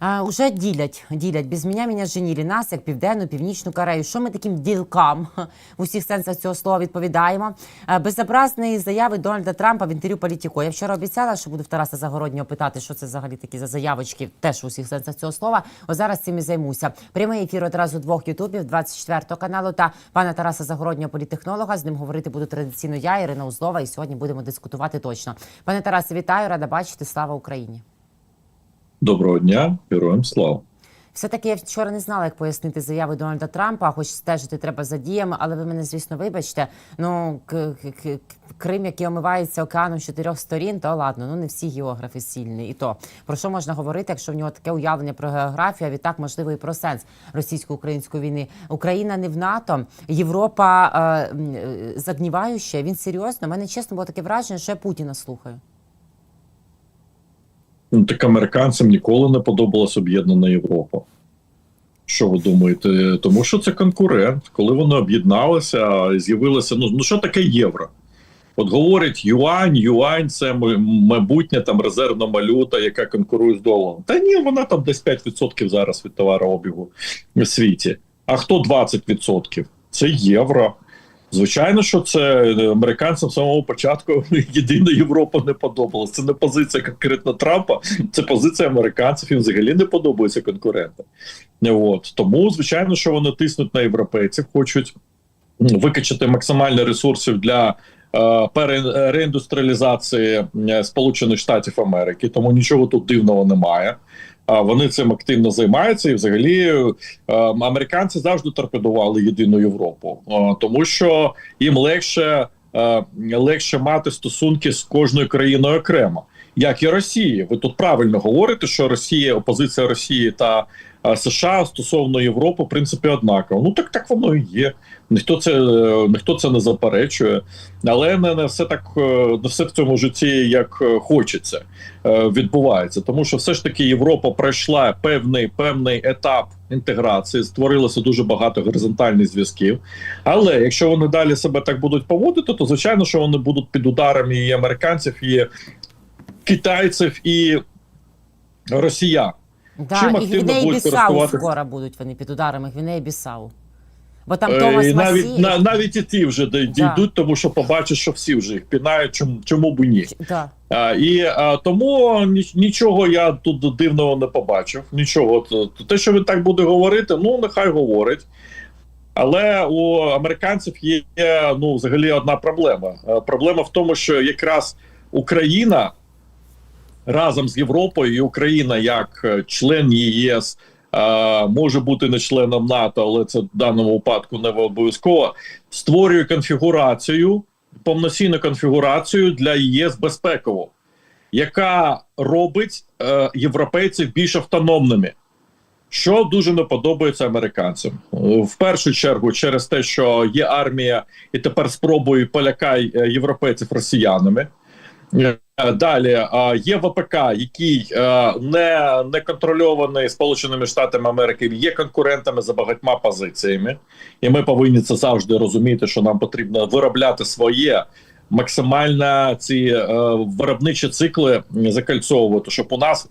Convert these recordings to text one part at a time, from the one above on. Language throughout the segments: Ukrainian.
А, уже ділять, ділять. Без мене мене женілі нас, як південну, північну Корею. Що ми таким ділкам в усіх сенсах цього слова відповідаємо? А, безобразні заяви Дональда Трампа в інтерв'ю політико. Я вчора обіцяла, що буду в Тараса Загороднього питати, що це взагалі такі за заявочки, теж в усіх сенсах цього слова. Ось зараз цим і займуся. Прямий ефір одразу двох ютубів, 24 каналу та пана Тараса Загороднього, політехнолога. З ним говорити буду традиційно я, Ірина Узлова, і сьогодні будемо дискутувати точно. Пане Тарасе, вітаю, рада бачити. Слава Україні. Доброго дня, героям слава. Все-таки я вчора не знала, як пояснити заяви Дональда Трампа, хоч стежити треба за діями, але ви мене, звісно, вибачте. Ну, Крим, який омивається океаном чотирьох сторін, то ладно, ну не всі географи сильні. І то про що можна говорити, якщо в нього таке уявлення про географію, а відтак можливо і про сенс російсько-української війни. Україна не в НАТО, Європа е, е, загніваюча. Він серйозно. У мене чесно було таке враження, що я Путіна слухаю. Ну, так американцям ніколи не подобалась об'єднана Європа. Що ви думаєте? Тому що це конкурент. Коли вони об'єдналися, з'явилося. Ну, ну що таке євро? От говорять, юань, юань це майбутня там резервна валюта, яка конкурує з доларом. Та ні, вона там десь 5% зараз від товарообігу в світі. А хто 20%? Це євро. Звичайно, що це е, американцям з самого початку єдина Європа не подобалась. Це не позиція конкретно Трампа, це позиція американців. Їм взагалі не подобаються конкуренти. От тому, звичайно, що вони тиснуть на європейців, хочуть викачати максимально ресурсів для е, реіндустріалізації Сполучених Штатів Америки. Тому нічого тут дивного немає. Вони цим активно займаються, і взагалі е, американці завжди торпедували єдину Європу, Е, тому що їм легше, е, легше мати стосунки з кожною країною окремо, як і Росії. Ви тут правильно говорите, що Росія, опозиція Росії та США стосовно Європи, в принципі, однакова. Ну так так воно і є. Ніхто це е, ніхто це не заперечує, але не, не все так е, не все в цьому житті як е, хочеться відбувається. Тому що все ж таки Європа пройшла певний певний етап інтеграції, створилося дуже багато горизонтальних зв'язків. Але якщо вони далі себе так будуть поводити, то звичайно, що вони будуть під ударами і американців, і китайців, і росіян. Да, Чим і активно Гвінеї будуть Бісау користуватися? скоро будуть вони під ударами Гвінеї Бісау. Бо там Е, Томас і навіть Масі... на, навіть і ті вже дій- Да. дійдуть, тому що побачать, що всі вже їх пінають. Чому чому б і ні? Да. А, і а, тому ні- нічого я тут дивного не побачив. Нічого Т- те, що він так буде говорити, ну нехай говорить. Але у американців є ну взагалі одна проблема. Е, Проблема в тому, що якраз Україна разом з Європою, і Україна як е, член ЄС. е, Може бути не членом НАТО, але це в даному випадку не обов'язково. Створює конфігурацію, повноцінну конфігурацію для ЄС безпекову, яка робить е, європейців більш автономними, що дуже не подобається американцям. В першу чергу, через те, що є армія, і тепер спробує полякай е, європейців росіянами. Е, Далі е, є ВПК, який е, не, не контрольований Сполученими Штатами Америки, є конкурентами за багатьма позиціями, і ми повинні це завжди розуміти, що нам потрібно виробляти своє максимально ці виробничі цикли закальцовувати, щоб у нас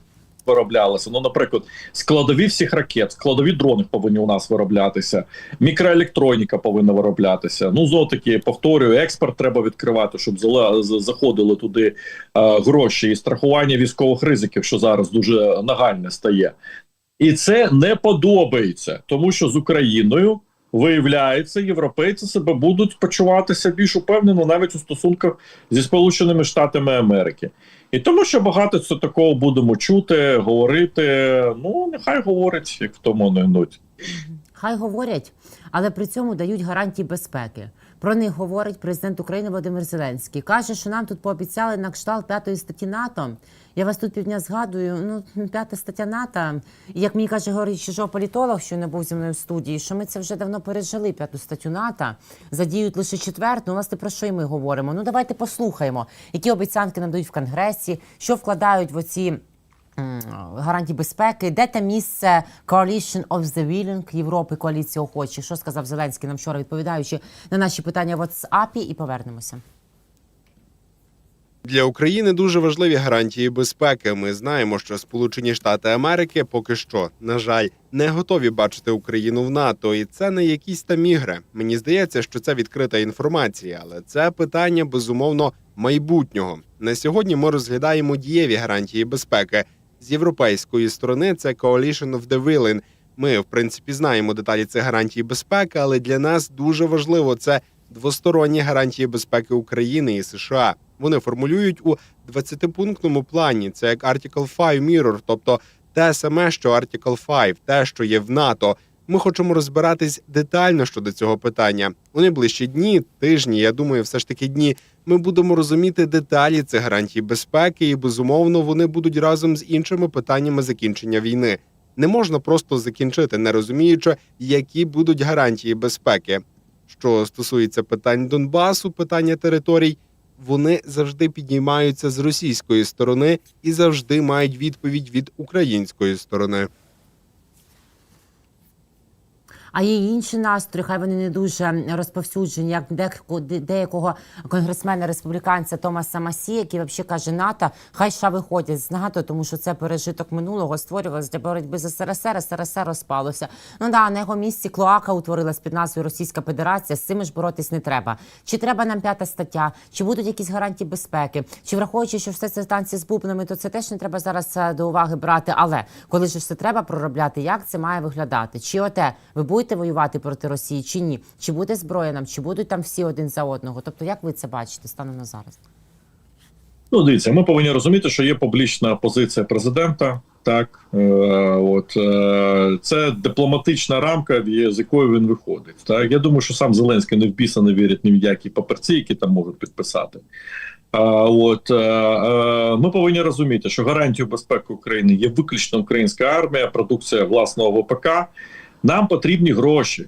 вироблялося. Ну, наприклад, складові всіх ракет, складові дрони повинні у нас вироблятися, мікроелектроніка повинна вироблятися. Ну, знову повторюю, експорт треба відкривати, щоб заходили туди е, гроші і страхування військових ризиків, що зараз дуже нагальне стає. І це не подобається, тому що з Україною виявляється, європейці себе будуть почуватися більш упевнено навіть у стосунках зі Сполученими Штатами Америки. І тому, що багато це такого будемо чути, говорити. Ну нехай говорять, як в тому не йдуть. Хай говорять, але при цьому дають гарантії безпеки. Про них говорить президент України Володимир Зеленський. Каже, що нам тут пообіцяли на кшталт п'ятої статті НАТО. Я вас тут півдня згадую. Ну, п'ята стаття НАТО. І як мені каже Георгій Чижов, політолог, що не був зі мною в студії, що ми це вже давно пережили п'яту статтю НАТО. Задіють лише четверту. Ну, власне, про що і ми говоримо? Ну, давайте послухаємо, які обіцянки нам дають в Конгресі, що вкладають в оці гарантії безпеки, де те місце Coalition of the Willing Європи, коаліції охочих. Що сказав Зеленський нам вчора, відповідаючи на наші питання в WhatsApp, і повернемося. Для України дуже важливі гарантії безпеки. Ми знаємо, що Сполучені Штати Америки поки що, на жаль, не готові бачити Україну в НАТО, і це не якісь там ігри. Мені здається, що це відкрита інформація, але це питання безумовно майбутнього. На сьогодні ми розглядаємо дієві гарантії безпеки. З європейської сторони це Coalition of the Willing. Ми, в принципі, знаємо деталі цих гарантій безпеки, але для нас дуже важливо це двосторонні гарантії безпеки України і США. Вони формулюють у 20-пунктному плані. Це як Article 5 Mirror, тобто те саме, що Article 5, те, що є в НАТО. Ми хочемо розбиратись детально щодо цього питання. У найближчі дні, тижні, я думаю, все ж таки дні. Ми будемо розуміти деталі цих гарантій безпеки, і безумовно вони будуть разом з іншими питаннями закінчення війни. Не можна просто закінчити, не розуміючи, які будуть гарантії безпеки. Що стосується питань Донбасу, питання територій, вони завжди піднімаються з російської сторони і завжди мають відповідь від української сторони. А є інші настрої, хай вони не дуже розповсюджені, як деякого, деякого конгресмена республіканця Томаса Масі, який взагалі каже НАТО, хай США виходять з НАТО, тому що це пережиток минулого створювалося для боротьби з СРСР, СРСР розпалося. Ну да, на його місці клоака утворилась під назвою Російська Федерація. З цим ж боротись не треба. Чи треба нам п'ята стаття? Чи будуть якісь гарантії безпеки? Чи враховуючи, що все це танці з бубнами, то це теж не треба зараз е, до уваги брати. Але коли ж все треба проробляти, як це має виглядати? Чи оте ви будете воювати проти Росії, чи ні? Чи буде зброя нам, чи будуть там всі один за одного? Тобто, як ви це бачите станом на зараз? Ну, дивіться, ми повинні розуміти, що є публічна позиція президента. Так, е, от е, це дипломатична рамка, з якої він виходить. Так, я думаю, що сам Зеленський не в біса не вірить ні в які паперці, які там можуть підписати. От е, ми повинні розуміти, що гарантією безпеки України є виключно українська армія, продукція власного ВПК. Нам потрібні гроші.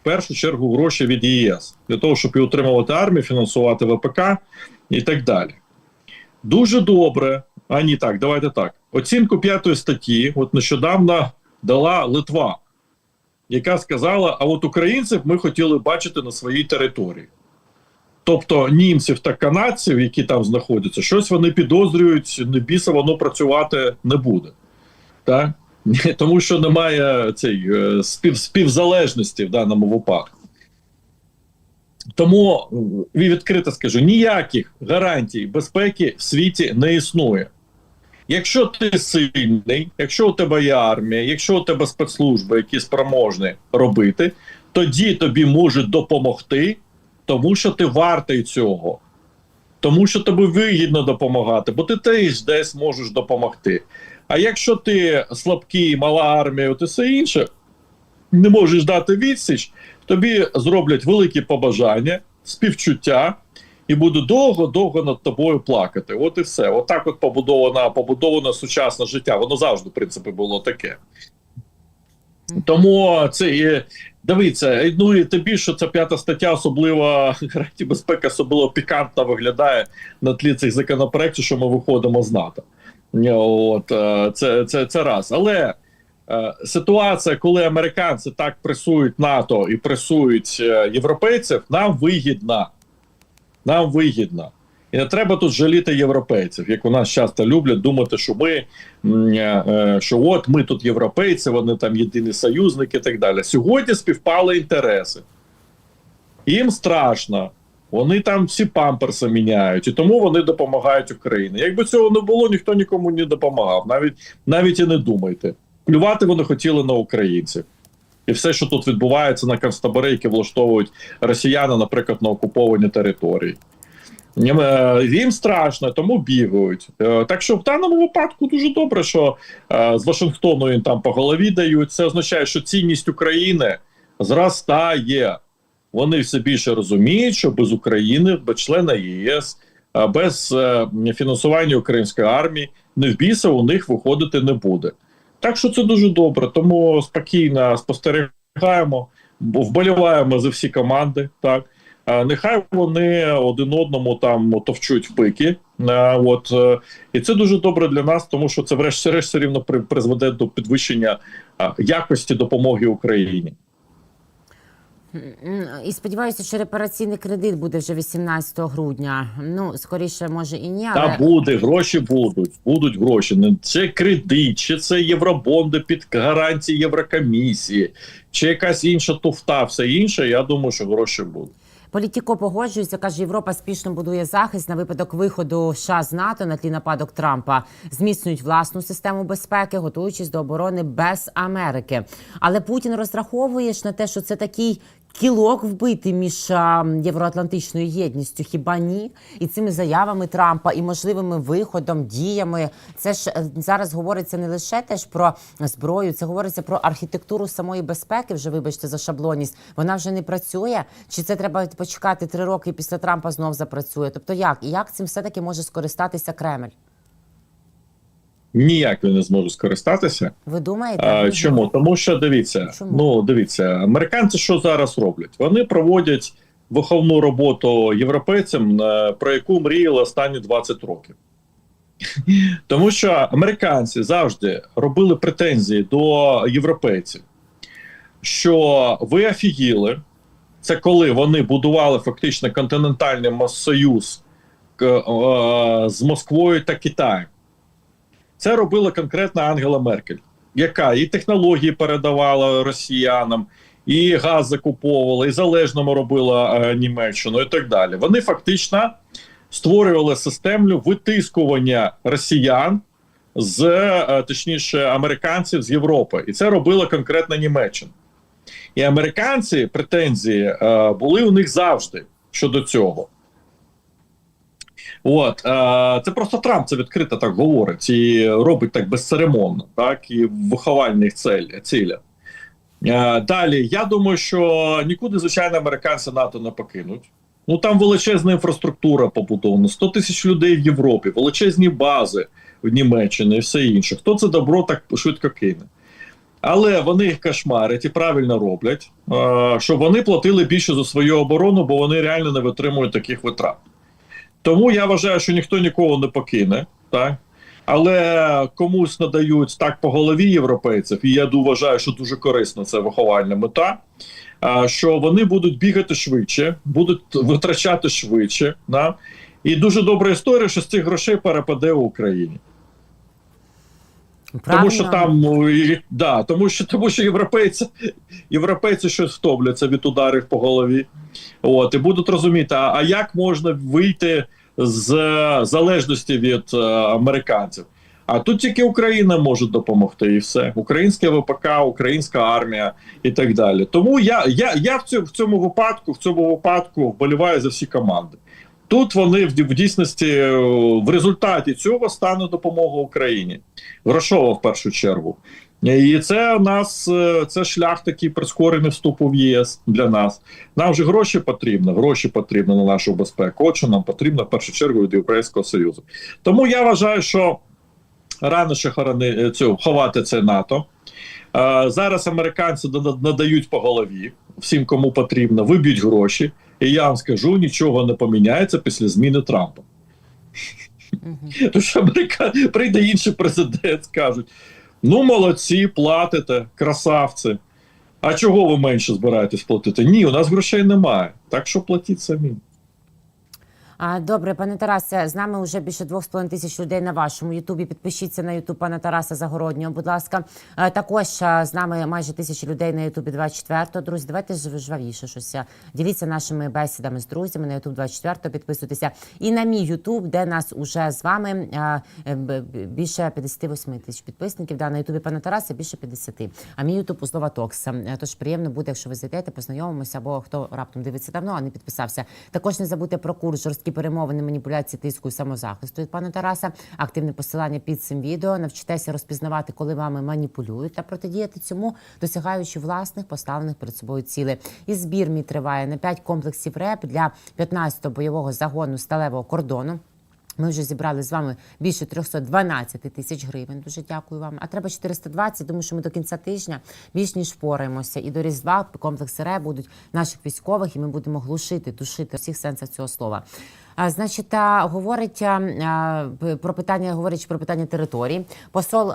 В першу чергу гроші від ЄС для того, щоб і утримувати армію, фінансувати ВПК і так далі. Дуже добре. А ні, так, давайте так. Оцінку п'ятої статті, от нещодавно дала Литва, яка сказала: а от українців ми хотіли бачити на своїй території. Тобто німців та канадців, які там знаходяться, щось вони підозрюють, не біса воно працювати не буде. Так? Тому що немає цей, е, спів, співзалежності в даному випадку. Тому е, відкрито скажу: ніяких гарантій безпеки в світі не існує. Якщо ти сильний, якщо у тебе є армія, якщо у тебе спецслужби, які спроможні робити, тоді тобі можуть допомогти, тому що ти вартий цього. Тому що тобі вигідно допомагати, бо ти теж десь можеш допомогти. А якщо ти слабкий, мала армія, от і все інше, не можеш дати відсіч, тобі зроблять великі побажання, співчуття, і будуть довго-довго над тобою плакати. От і все. Отак, от побудовано, побудовано сучасне життя. Воно завжди, в принципі, було таке. Тому це і дивіться, ну і тим більше ця п'ята стаття, особливо гарантії безпеки, особливо пікантно виглядає на тлі цих законопроєктів, що ми виходимо з НАТО. От е, це, це, це раз. Але е, ситуація, коли американці так пресують НАТО і пресують е, європейців, нам вигідна. Нам вигідна. І не треба тут жаліти європейців, як у нас часто люблять думати, що ми що от ми тут європейці, вони там єдині союзники і так далі. Сьогодні співпали інтереси. Їм страшно. Вони там всі памперси міняють, і тому вони допомагають Україні. Якби цього не було, ніхто нікому не допомагав. Навіть навіть і не думайте. Плювати вони хотіли на українців. І все, що тут відбувається на концтабори, які влаштовують росіяни, наприклад, на окуповані території. Їм, е, страшно, тому бігають. Е, Так що в даному випадку дуже добре, що е, з Вашингтону їм там по голові дають. Це означає, що цінність України зростає. Вони все більше розуміють, що без України, без члена ЄС, без е, фінансування української армії, не в біса у них виходити не буде. Так що це дуже добре. Тому спокійно спостерігаємо, бо вболіваємо за всі команди. Так нехай вони один одному там товчуть пики. От е, і це дуже добре для нас, тому що це, врешті-решт, все рівно при- призведе до підвищення якості допомоги Україні. І сподіваюся, що репараційний кредит буде вже 18 грудня. Ну, скоріше, може і ні, але Та буде, гроші будуть, будуть гроші. Не це кредит, чи це євробонди під гарантії Єврокомісії, чи якась інша туфта, все інше. Я думаю, що гроші будуть. Політіко погоджується, каже, Європа спішно будує захист на випадок виходу США з НАТО на тлі нападок Трампа. Зміцнюють власну систему безпеки, готуючись до оборони без Америки. Але Путін розраховує ж на те, що це такий кілок вбитий між євроатлантичною єдністю. Хіба ні? І цими заявами Трампа і можливими виходом, діями. Це ж е, зараз говориться не лише теж про зброю, це говориться про архітектуру самої безпеки. Вже вибачте за шаблонність. Вона вже не працює. Чи це треба почекати три роки і після Трампа знов запрацює? Тобто, як і як цим все таки може скористатися Кремль? Ніяк він не зможе скористатися. Ви думаєте? А, чому? Тому що дивіться, Чому? ну дивіться, американці що зараз роблять? Вони проводять виховну роботу європейцям, е, про яку мріяли останні 20 років. Тому що американці завжди робили претензії до європейців, що ви офігіли. Це коли вони будували фактично континентальний союз е, з Москвою та Китаєм. Це робила конкретно Ангела Меркель, яка і технології передавала росіянам, і газ закуповувала, і залежному робила е, Німеччину, і так далі. Вони фактично створювали систему витискування росіян з е, точніше американців з Європи, і це робила конкретно Німеччина. І американці претензії е, були у них завжди щодо цього. От е, це просто Трамп це відкрито так говорить і робить так безцеремонно, так і в виховальних цілях. Е, далі, я думаю, що нікуди, звичайно, американці НАТО не покинуть. Ну там величезна інфраструктура побудована, 100 тисяч людей в Європі, величезні бази в Німеччині і все інше. Хто це добро так швидко кине? Але вони їх кошмарять і правильно роблять, е, щоб вони платили більше за свою оборону, бо вони реально не витримують таких витрат. Тому я вважаю, що ніхто нікого не покине, так? Але комусь надають так по голові європейців, і я вважаю, що дуже корисно це виховальна мета. Що вони будуть бігати швидше, будуть витрачати швидше. Да? І дуже добра історія, що з цих грошей перепаде в Україні. Тому що там ну, да, тому що тому що європейці, європейці щось втомляться від ударів по голові. От і будуть розуміти, а, а як можна вийти з залежності від е, американців? А тут тільки Україна може допомогти, і все. Українське ВПК, українська армія і так далі. Тому я, я, я в цьому в цьому випадку, в цьому випадку вболіваю за всі команди. Тут вони в, дійсності е, в результаті цього стане допомога Україні грошова в першу чергу. І це у нас е, це шлях такий прискорений вступу в ЄС для нас. Нам же гроші потрібно, гроші потрібно на нашу безпеку. От що нам потрібно в першу чергу від Європейського Союзу. Тому я вважаю, що рано ще хорони е, цю ховати це НАТО. Зараз американці нада- надають по голові всім, кому потрібно, виб'ють гроші. І я вам скажу, нічого не поміняється після зміни Трампа. Тож Америка прийде інший президент, скажуть: ну молодці, платите, красавці. А чого ви менше збираєтесь платити? Ні, у нас грошей немає. Так що платіть самі. Добре, пане Тарасе, з нами вже більше двох з половиною тисяч людей на вашому Ютубі. Підпишіться на Ютуб пана Тараса Загороднього, будь ласка. Також з нами майже тисячі людей на Ютубі 24 Друзі, давайте жвавіше щось. Діліться нашими бесідами з друзями на Ютуб 24 підписуйтеся. І на мій Ютуб, де нас уже з вами е, більше 58 тисяч підписників. Да, на Ютубі пана Тараса більше 50. А мій Ютуб у слова Токса. Е, Тож приємно буде, якщо ви зайдете, познайомимося, або хто раптом дивиться давно, а не підписався. Також не забудьте про курс жорсткі перемовини, маніпуляції, тиску і самозахисту від пана Тараса. Активне посилання під цим відео. Навчитеся розпізнавати, коли вами маніпулюють та протидіяти цьому, досягаючи власних поставлених перед собою цілей. І збір мій триває на 5 комплексів РЕП для 15-го бойового загону сталевого кордону. Ми вже зібрали з вами більше 312 тисяч гривень. Дуже дякую вам. А треба 420, тому що ми до кінця тижня більш ніж впораємося. І до Різдва комплекси РЕ будуть наших військових, і ми будемо глушити, душити всіх сенсах цього слова. Значить, говорить про питання, говорить про питання території. Посол,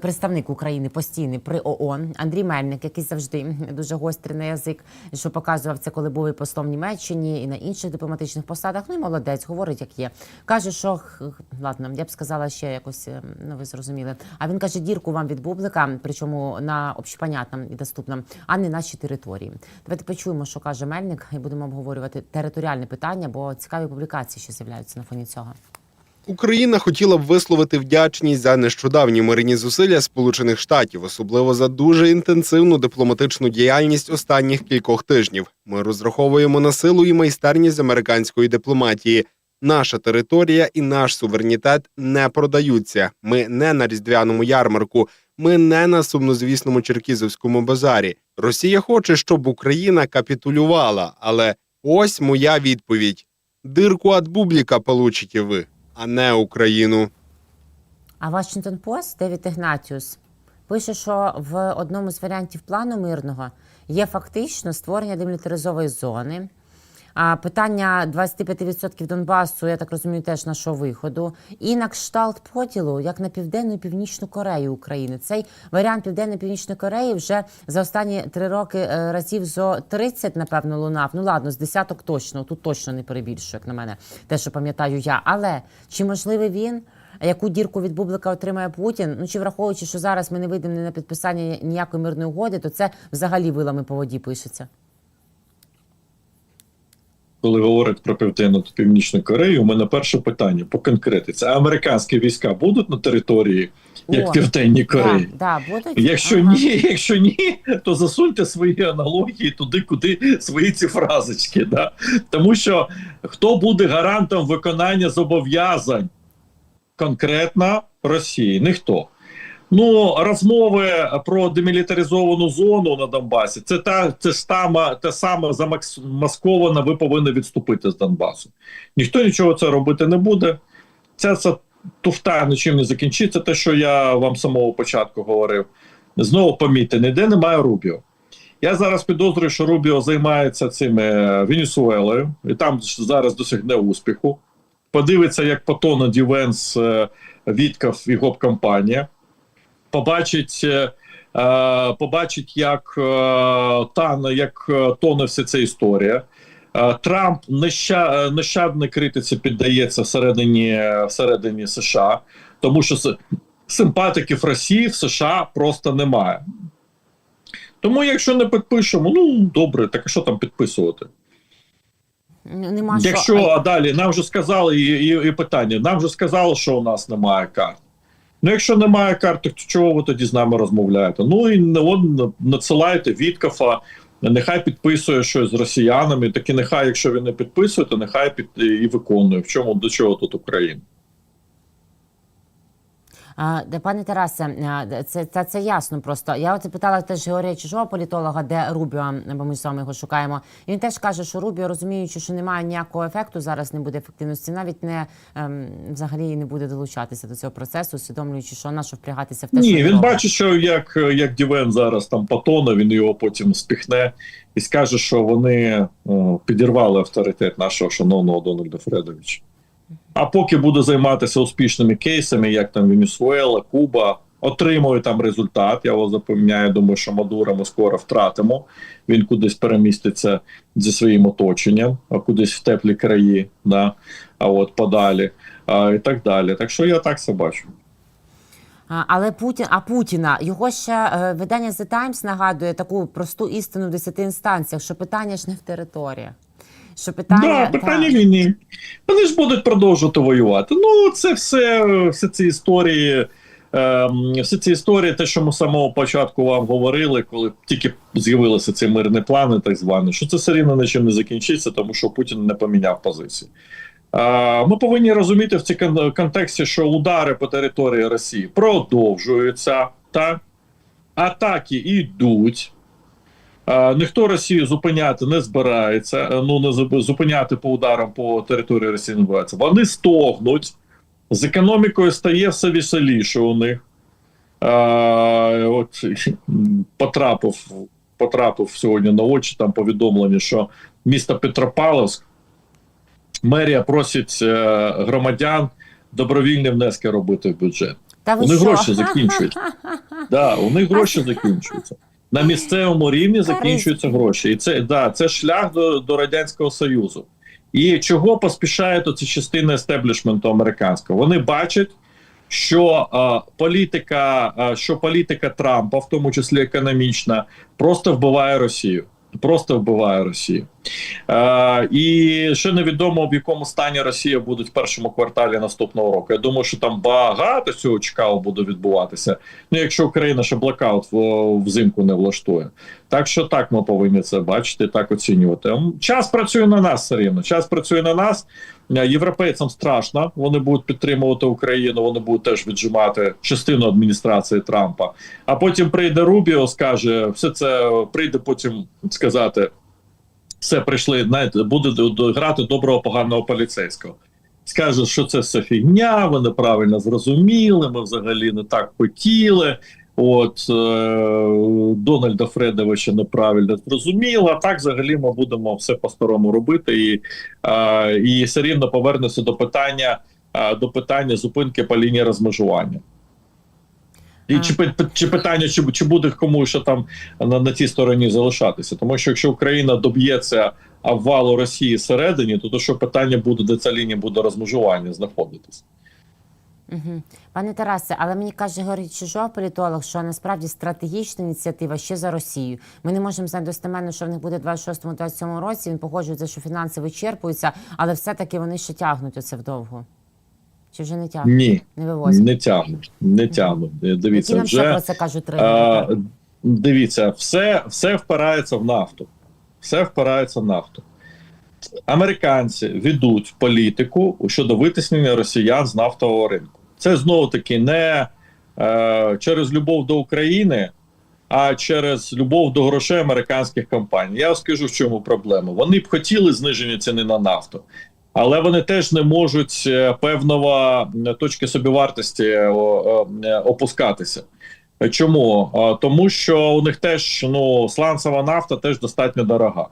представник України постійний при ООН Андрій Мельник, який завжди дуже гострий на язик, що показував це, коли був і послом Німеччині і на інших дипломатичних посадах. Ну і молодець, говорить, як є. Каже, що ладно, я б сказала ще якось, е, ну ви зрозуміли. А він каже, дірку вам від бублика, причому на общепонятном і доступном, а не наші території. Давайте почуємо, що каже Мельник, і будемо обговорювати територіальне питання, бо цікаві публікації ще з'являються на фоні цього. Україна хотіла б висловити вдячність за нещодавні мирні зусилля Сполучених Штатів, особливо за дуже інтенсивну дипломатичну діяльність останніх кількох тижнів. Ми розраховуємо на силу і майстерність американської дипломатії. Наша територія і наш суверенітет не продаються. Ми не на різдвяному ярмарку. Ми не на сумнозвісному черкізовському базарі. Росія хоче, щоб Україна капітулювала, але ось моя відповідь: дирку от бубліка получите ви, а не Україну. А Вашингтон Пост Девід Ігнатіус пише, що в одному з варіантів плану мирного є фактично створення демілітаризової зони. А питання 25% Донбасу, я так розумію, теж нашого виходу. І на кшталт поділу, як на південну і північну Корею України. Цей варіант південної північної Кореї вже за останні три роки е, разів зо 30, напевно, лунав. Ну ладно, з десяток точно. Тут точно не перебільшую, як на мене, те, що пам'ятаю я. Але чи можливий він? Яку дірку від бублика отримає Путін? Ну чи враховуючи, що зараз ми не вийдемо на підписання ніякої мирної угоди, то це взагалі вилами по воді пишеться. Коли говорять про південну та північну Корею, у мене перше питання по конкретиці. Американські війська будуть на території, як О, Південній Кореї? Да, да, будуть. Якщо Ага. ні, якщо ні, то засуньте свої аналогії туди, куди свої ці фразочки. Да? Тому що хто буде гарантом виконання зобов'язань конкретно Росії? Ніхто. Ну, розмови про демілітаризовану зону на Донбасі це та це ж саме те саме замасковано, ви повинні відступити з Донбасу. Ніхто нічого це робити не буде. Це, це туфта нічим не закінчиться. Те, що я вам самого початку говорив. Знову помітьте, ніде немає Рубіо. Я зараз підозрюю, що Рубіо займається цим е, Венесуелою, і там зараз досягне успіху. Подивиться, як потоне Дівенс е, Вітков і гоп компанія. Побачить, е, е, побачить, як, е, тане, як е, тоне вся ця історія. Трамп неща, е, критиці піддається всередині, всередині США, тому що симпатиків Росії в США просто немає. Тому, якщо не підпишемо, ну добре, так що там підписувати? Ну, Нема Якщо що. а далі нам вже сказали, і, і, і питання: нам вже сказали, що у нас немає карт. Ну, якщо немає карти, то чого ви тоді з нами розмовляєте? Ну і не- от, надсилайте Віткафа, нехай підписує щось з росіянами. Таки нехай, якщо він не підписує, то нехай під і виконує. В чому до чого тут Україна? А, пане Тарасе, це, це, це ясно просто. Я от питала теж Георгія Чужого політолога, де Рубіо, бо ми з вами його шукаємо. І він теж каже, що Рубіо, розуміючи, що немає ніякого ефекту, зараз не буде ефективності, навіть не ем, взагалі не буде долучатися до цього процесу, усвідомлюючи, що на що впрягатися в те, що він робить. бачить, що як, як Дівен зараз там потоне, він його потім спіхне і скаже, що вони о, підірвали авторитет нашого шановного Дональда Фредовича. А поки буде займатися успішними кейсами, як там Венесуела, Куба, отримує там результат. Я вас запевняю, думаю, що Мадура ми скоро втратимо. Він кудись переміститься зі своїм оточенням, а кудись в теплі краї, да, а от подалі, а, і так далі. Так що я так це бачу. Але Путін, а Путіна його ще е, видання The Times нагадує таку просту істину в десяти інстанціях, що питання ж не в територіях. Що питання, Да, питання та- війни. Вони ж будуть продовжувати воювати. Ну, це все, всі ці історії. ем, Всі ці історії, те, що ми з самого початку вам говорили, коли тільки з'явилися ці мирні плани, так звані, що це все рівно нічим не закінчиться, тому що Путін не поміняв позиції. Ми повинні розуміти в цій кон- контексті, що удари по території Росії продовжуються, та атаки йдуть. Е, Ніхто Росію зупиняти не збирається. е, Ну не зупиняти по ударам по території Росії не збирається. Вони стогнуть. З економікою стає все веселіше у них. Е, от потрапив, потрапив сьогодні на очі там повідомлення, що місто Петропавловськ мерія просить громадян добровільні внески робити в бюджет. Та У них що? гроші закінчуються. Да, у них гроші закінчуються. На місцевому рівні закінчуються гроші. І це, да, це шлях до, до Радянського Союзу. І чого поспішає ця частина естеблішменту американського? Вони бачать, що е, політика, е, що політика Трампа, в тому числі економічна, просто вбиває Росію. Просто вбиває Росію. Е, і ще невідомо, в якому стані Росія буде в першому кварталі наступного року. Я думаю, що там багато цього цікаво буде відбуватися. Ну, якщо Україна ще блокаут взимку не влаштує. Так що так ми повинні це бачити, так оцінювати. Час працює на нас все. Час працює на нас. Е, Європейцям страшно. Вони будуть підтримувати Україну. Вони будуть теж віджимати частину адміністрації Трампа. А потім прийде Рубіо, скаже, все це прийде потім сказати. Все прийшли, знаєте, буде грати доброго поганого поліцейського. Скаже, що це все фігня, ви неправильно зрозуміли, ми взагалі не так хотіли. От е, Дональда Фредовича неправильно зрозуміло. А так взагалі ми будемо все по-старому робити, і, е, і все рівно повернеться до питання е, до питання зупинки по лінії розмежування. І чи, чи питання, чи, чи буде кому ще там на, на цій стороні залишатися? Тому що якщо Україна доб'ється обвалу Росії всередині, то, то що питання буде, де ця лінія буде розмежування знаходитись? Угу. Пане Тарасе, але мені каже Георгій Чижов, політолог, що насправді стратегічна ініціатива ще за Росію. Ми не можемо знати достеменно, що в них буде в 26-27 році. Він погоджується, що фінанси вичерпуються, але все-таки вони ще тягнуть оце вдовго. Чи вже не тягнуть? Ні, Не вивозять. не тягнуть. Не тягнуть. Е, Які Дивіться, нам ще про це кажуть е, дивіться, все, все впирається в нафту. Все впирається в нафту. Американці ведуть політику щодо витиснення росіян з нафтового ринку. Це знову таки не е, через любов до України, а через любов до грошей американських компаній. Я скажу, в чому проблема. Вони б хотіли зниження ціни на нафту, але вони теж не можуть е, певного е, точки собівартості е, опускатися. Чому? Тому що у них теж ну сланцева нафта теж достатньо дорога.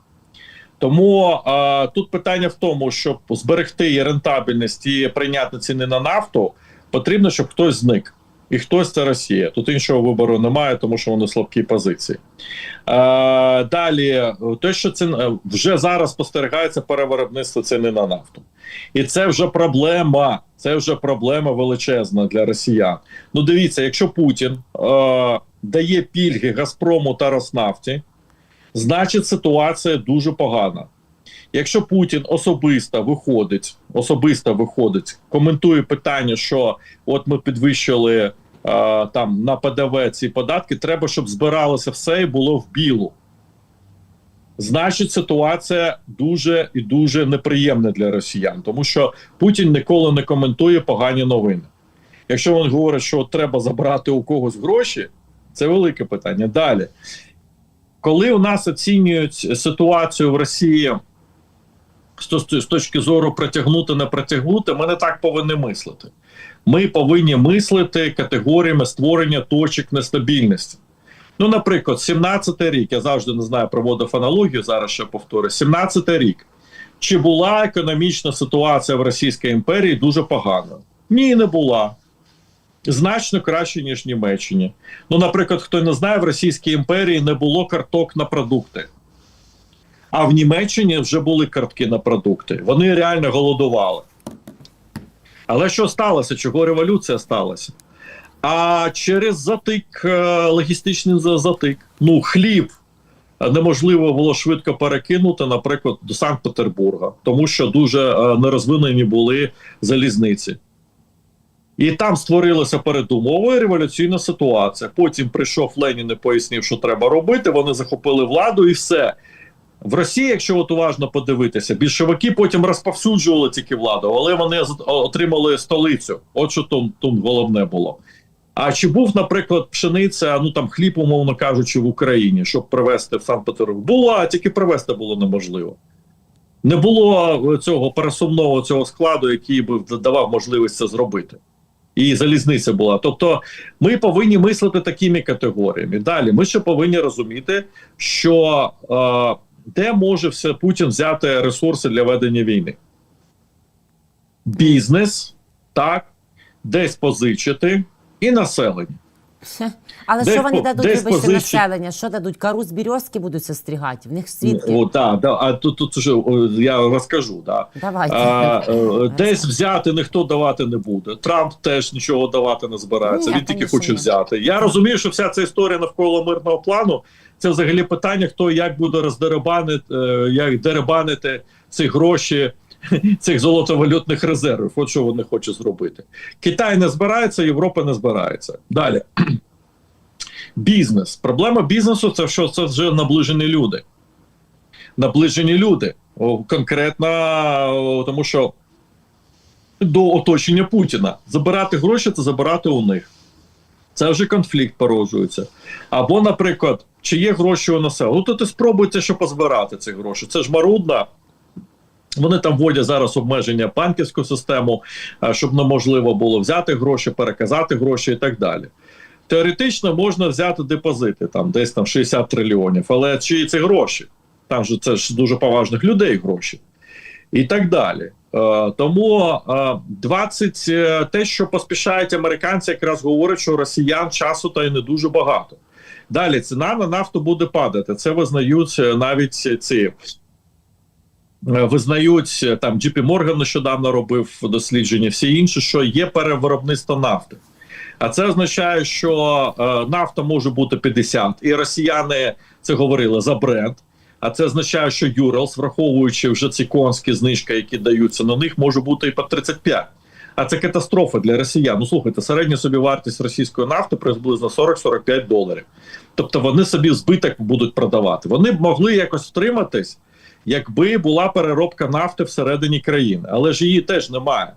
Тому а, тут питання в тому, щоб зберегти і рентабельність і прийняти ціни на нафту, потрібно, щоб хтось зник. І хтось це Росія. Тут іншого вибору немає, тому що вони в слабкій позиції. Е, далі, те, що це е, вже зараз спостерігається перевиробництво ціни на нафту. І це вже проблема. Це вже проблема величезна для росіян. Ну, дивіться, якщо Путін е, дає пільги Газпрому та Роснафті, значить ситуація дуже погана. Якщо Путін особисто виходить, особисто виходить, коментує питання, що от ми підвищили е, там на ПДВ ці податки, треба, щоб збиралося все і було в білу. Значить, ситуація дуже і дуже неприємна для росіян, тому що Путін ніколи не коментує погані новини. Якщо він говорить, що треба забрати у когось гроші, це велике питання. Далі, коли у нас оцінюють ситуацію в Росії з точки зору протягнути, не протягнути, ми не так повинні мислити. Ми повинні мислити категоріями створення точок нестабільності. Ну, наприклад, 17-й рік, я завжди не знаю, проводив аналогію, зараз ще повторю. 17-й рік. Чи була економічна ситуація в Російській імперії дуже погана? Ні, не була. Значно краще, ніж в Німеччині. Ну, наприклад, хто не знає, в Російській імперії не було карток на продукти. А в Німеччині вже були картки на продукти. Вони реально голодували. Але що сталося? Чого революція сталася? А через затик, е, логістичний затик. Ну, хліб неможливо було швидко перекинути, наприклад, до Санкт-Петербурга, тому що дуже е, нерозвинені були залізниці. І там створилася передумова революційна ситуація. Потім прийшов Ленін і пояснив, що треба робити. Вони захопили владу і все. В Росії, якщо от уважно подивитися, більшовики потім розповсюджували тільки владу, але вони отримали столицю. От що тут, тут головне було. А чи був, наприклад, пшениця, ну там хліб, умовно кажучи, в Україні, щоб привезти в Санкт-Петербург? Була, тільки привезти було неможливо. Не було цього пересувного цього складу, який би давав можливість це зробити. І залізниця була. Тобто, ми повинні мислити такими категоріями. Далі, ми ще повинні розуміти, що е, де може все Путін взяти ресурси для ведення війни. бізнес, так, десь позичити і населення. Але Десь що вони дадуть, вибачте, позичі- населення? Що дадуть? Кару з березки будуть состригати? В них свідки? О, да, да, а тут, тут уже о, я розкажу. Да. Давайте. А, е, десь взяти ніхто давати не буде. Трамп теж нічого давати не збирається. Ні, Він тільки конечно, хоче взяти. Я розумію, що вся ця історія навколо мирного плану це взагалі питання, хто як буде роздеребанити, е, як деребанити ці гроші. Цих золотовалютних резервів, от що вони хочуть зробити. Китай не збирається, Європа не збирається. Далі бізнес. Проблема бізнесу це що це вже наближені люди. Наближені люди. Конкретно, тому що до оточення Путіна. Забирати гроші це забирати у них. Це вже конфлікт породжується. Або, наприклад, чи є гроші у населення? Ну, то ти спробуйте, що позбирати ці гроші. Це ж марудна. Вони там вводять зараз обмеження банківську систему, а, щоб неможливо було взяти гроші, переказати гроші і так далі. Теоретично можна взяти депозити, там десь там 60 трильйонів, але чиї це гроші? Там же це ж дуже поважних людей гроші. І так далі. Е, тому е, 20, е, те, що поспішають американці, якраз говорять, що росіян часу та й не дуже багато. Далі ціна на нафту буде падати. Це визнають е, навіть ці. Е, Визнають е, там JP Morgan нещодавно робив дослідження, всі інші, що є перевиробництво нафти. А це означає, що е, нафта може бути 50, і росіяни це говорили за бренд. А це означає, що Юралс, враховуючи вже ці конські знижки, які даються на них, може бути і по 35. А це катастрофа для росіян. Ну слухайте, середня собівартість російської нафти приблизно 40-45 доларів. Тобто вони собі збиток будуть продавати. Вони б могли якось втриматись, якби була переробка нафти всередині країни, але ж її теж немає.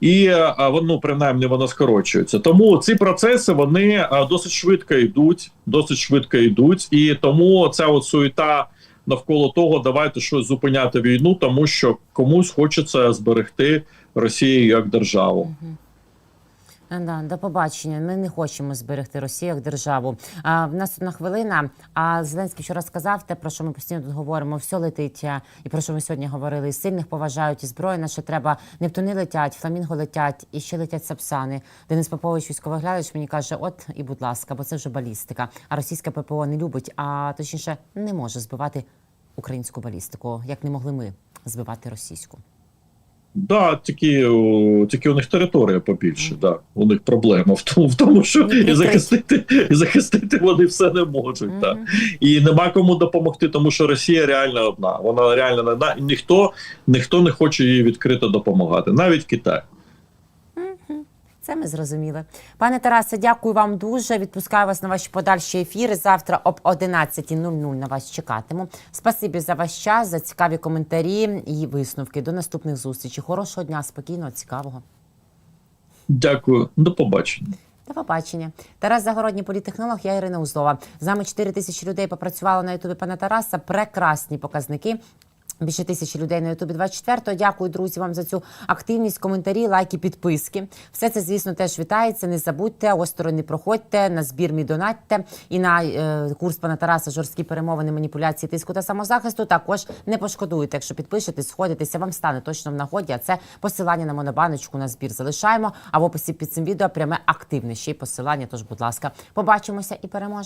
І е, воно принаймні воно скорочується. Тому ці процеси вони досить швидко йдуть, досить швидко йдуть, і тому ця от суєта навколо того, давайте щось зупиняти війну, тому що комусь хочеться зберегти Росію як державу. Е, Да, до побачення. Ми не хочемо зберегти Росію як державу. А, в нас одна хвилина. А Зеленський вчора сказав те, про що ми постійно тут говоримо. Все летить, е, і про що ми сьогодні говорили. І сильних поважають, і збройна, що треба. Нептуни летять, фламінго летять, і ще летять сапсани. Денис Попович, військовоглядач, мені каже: от і будь ласка, бо це вже балістика. А російська ППО не любить, а точніше не може збивати українську балістику, як не могли ми збивати російську. Да, тільки, тільки у них територія побільше. Да. У них проблема в тому, в тому що і захистити, і захистити вони все не можуть. Да. І нема кому допомогти, тому що Росія реально одна. Вона реально не одна, ніхто, ніхто не хоче їй відкрито допомагати, навіть Китай. Це ми зрозуміли. Пане Тарасе, дякую вам дуже. Відпускаю вас на ваші подальші ефіри. Завтра об 11.00 на вас чекатиму. Спасибі за ваш час, за цікаві коментарі і висновки. До наступних зустрічей. Хорошого дня, спокійного, цікавого. Дякую, до побачення. До побачення. Тарас Загородній політехнолог, я Ірина Узлова. З нами 4 тисячі людей попрацювало на Ютубі пана Тараса. Прекрасні показники. Більше тисячі людей на Ютубі 24-го. Дякую, друзі, вам за цю активність, коментарі, лайки, підписки. Все це, звісно, теж вітається. Не забудьте, осторонь не проходьте, на збір мій донатьте. І на е, курс пана Тараса жорсткі перемовини, маніпуляції, тиску та самозахисту. Також не пошкодуйте, якщо підпишетесь, сходитеся, вам стане точно в нагоді. А це посилання на монобаночку на збір залишаємо. А в описі під цим відео пряме активне ще й посилання. Тож, будь ласка, побачимося і переможемо.